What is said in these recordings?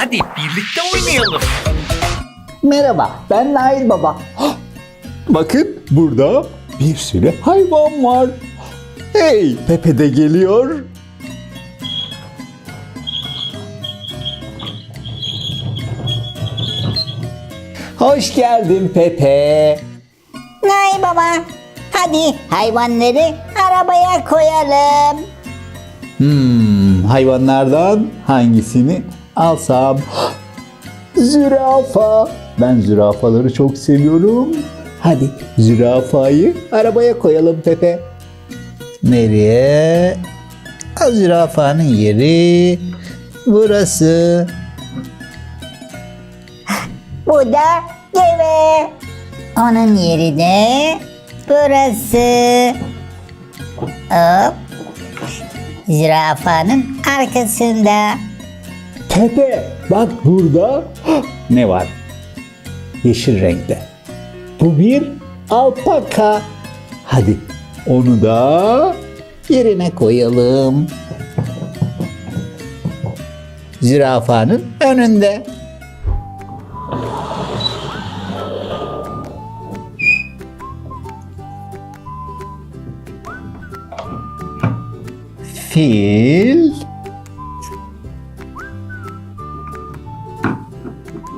Hadi birlikte oynayalım. Merhaba, ben Nail Baba. Hah! Bakın burada bir sürü hayvan var. Hey, Pepe de geliyor. Hoş geldin Pepe. Nay baba. Hadi hayvanları arabaya koyalım. Hmm, hayvanlardan hangisini alsam? Zürafa. Ben zürafaları çok seviyorum. Hadi zürafayı arabaya koyalım Pepe. Nereye? Ha, Zürafanın yeri burası. Bu da deve. Onun yeri de burası. Hop. Zürafanın arkasında. Pepe bak burada ne var? Yeşil renkte. Bu bir alpaka. Hadi onu da yerine koyalım. Zürafanın önünde. Fil.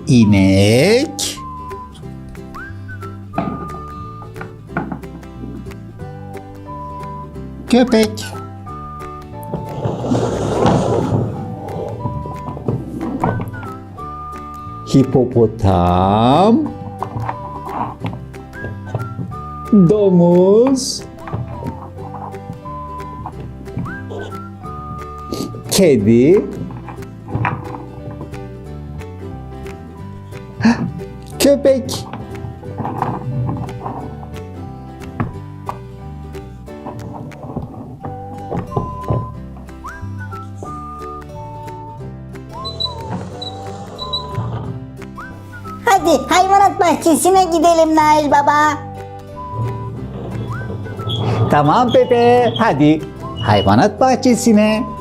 İnek. Köpek. Hipopotam. Domuz kedi köpek Hadi hayvanat bahçesine gidelim Nail baba. Tamam Pepe, hadi hayvanat bahçesine.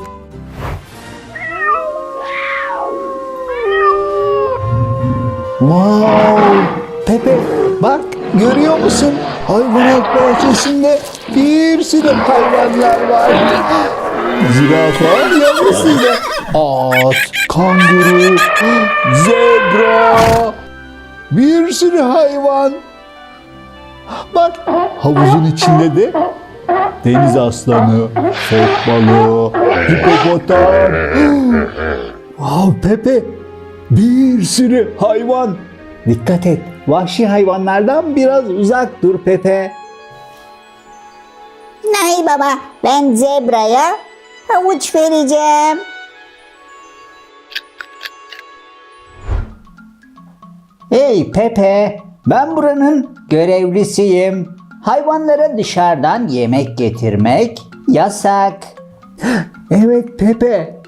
Wow! Pepe, bak görüyor musun? Hayvanat bahçesinde bir sürü hayvanlar var. Zürafa yavrusuyla at, kanguru, zebra, bir sürü hayvan. Bak havuzun içinde de deniz aslanı, fok balığı, hipopotam. Wow Pepe bir sürü hayvan. Dikkat et vahşi hayvanlardan biraz uzak dur Pepe. Nail baba ben zebraya havuç vereceğim. Hey Pepe, ben buranın görevlisiyim. Hayvanlara dışarıdan yemek getirmek yasak. Evet Pepe,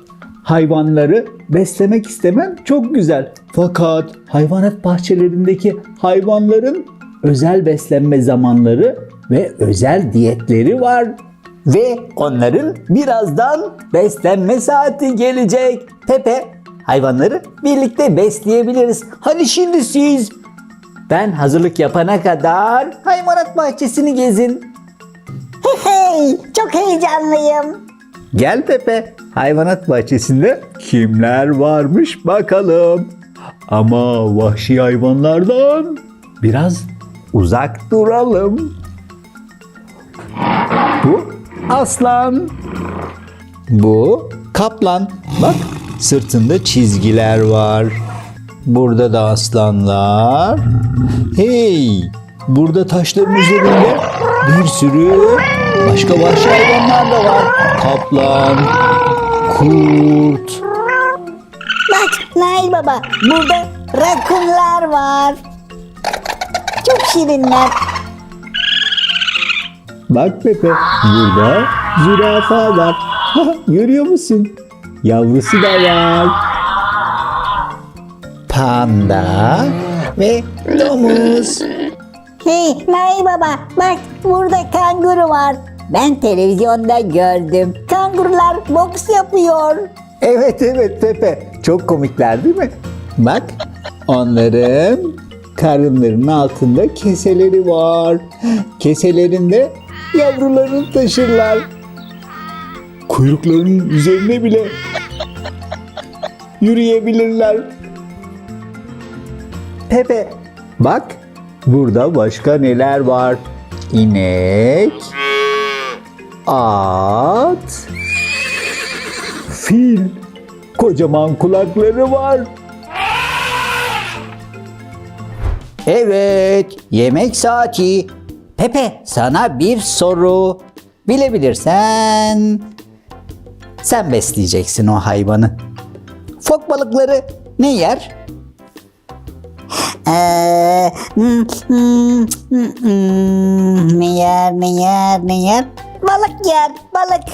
hayvanları beslemek istemem çok güzel. Fakat hayvanat bahçelerindeki hayvanların özel beslenme zamanları ve özel diyetleri var. Ve onların birazdan beslenme saati gelecek. Pepe, hayvanları birlikte besleyebiliriz. Hadi şimdi siz. Ben hazırlık yapana kadar hayvanat bahçesini gezin. Hey çok heyecanlıyım. Gel Pepe, hayvanat bahçesinde kimler varmış bakalım. Ama vahşi hayvanlardan biraz uzak duralım. Bu aslan. Bu kaplan. Bak sırtında çizgiler var. Burada da aslanlar. Hey! Burada taşların üzerinde bir sürü başka vahşi hayvanlar da var. Kaplan, kurt. Bak Nail baba burada rakunlar var. Çok şirinler. Bak Pepe, burada zürafa var. Görüyor musun? Yavrusu da var. Panda ve domuz. Hey Nail baba bak burada kanguru var. Ben televizyonda gördüm. Kangurular boks yapıyor. Evet evet Pepe. Çok komikler değil mi? Bak onların karınlarının altında keseleri var. Keselerinde yavrularını taşırlar. Kuyruklarının üzerine bile yürüyebilirler. Pepe bak burada başka neler var? İnek, at, fil, kocaman kulakları var. Evet, yemek saati. Pepe, sana bir soru. Bilebilirsen sen besleyeceksin o hayvanı. Fok balıkları ne yer? Ee, hmm, hmm, hmm, hmm, ne yer ne yer ne yer? Balık yer balık.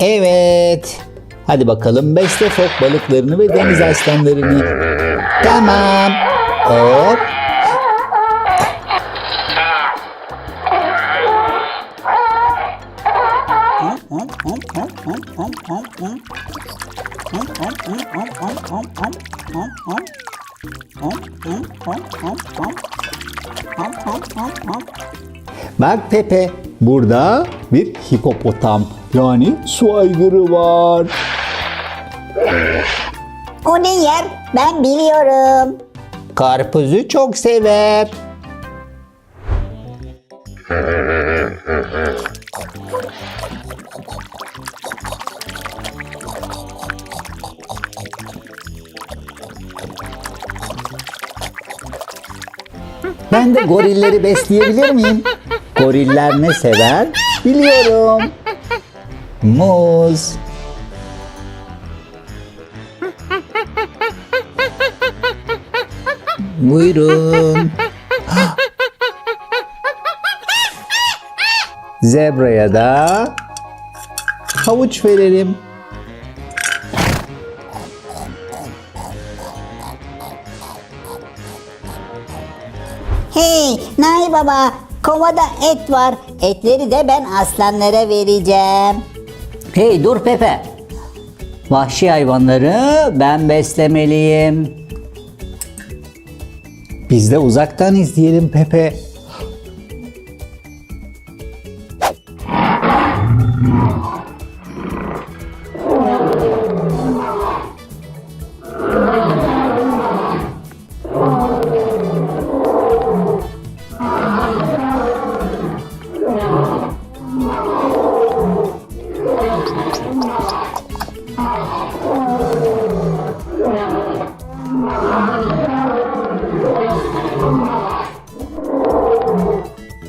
Evet. Hadi bakalım besle fok balıklarını ve deniz aslanlarını. Tamam. Hop. Bak Pepe, burada bir hipopotam yani su aygırı var. O ne yer? Ben biliyorum. Karpuzu çok sever. Ben de gorilleri besleyebilir miyim? Goriller ne sever? Biliyorum. Muz. Buyurun. Zebraya da havuç verelim. Hey Nay Baba kovada et var. Etleri de ben aslanlara vereceğim. Hey dur Pepe. Vahşi hayvanları ben beslemeliyim. Biz de uzaktan izleyelim Pepe.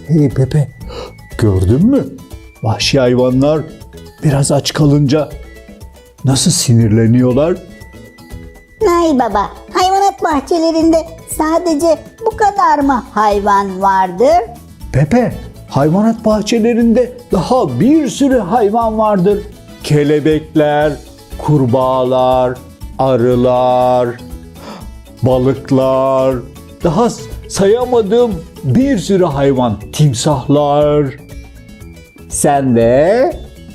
Hey Pepe, gördün mü? Vahşi hayvanlar biraz aç kalınca nasıl sinirleniyorlar? Nay Baba hayvanat bahçelerinde sadece bu kadar mı hayvan vardır? Pepe, hayvanat bahçelerinde daha bir sürü hayvan vardır. Kelebekler, kurbağalar, arılar, balıklar, daha sayamadığım bir sürü hayvan, timsahlar. Sen de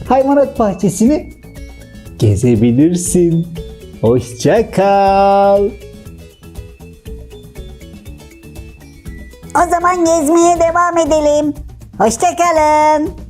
hayvanat bahçesini gezebilirsin. Hoşça kal. O zaman gezmeye devam edelim. Hoşçakalın.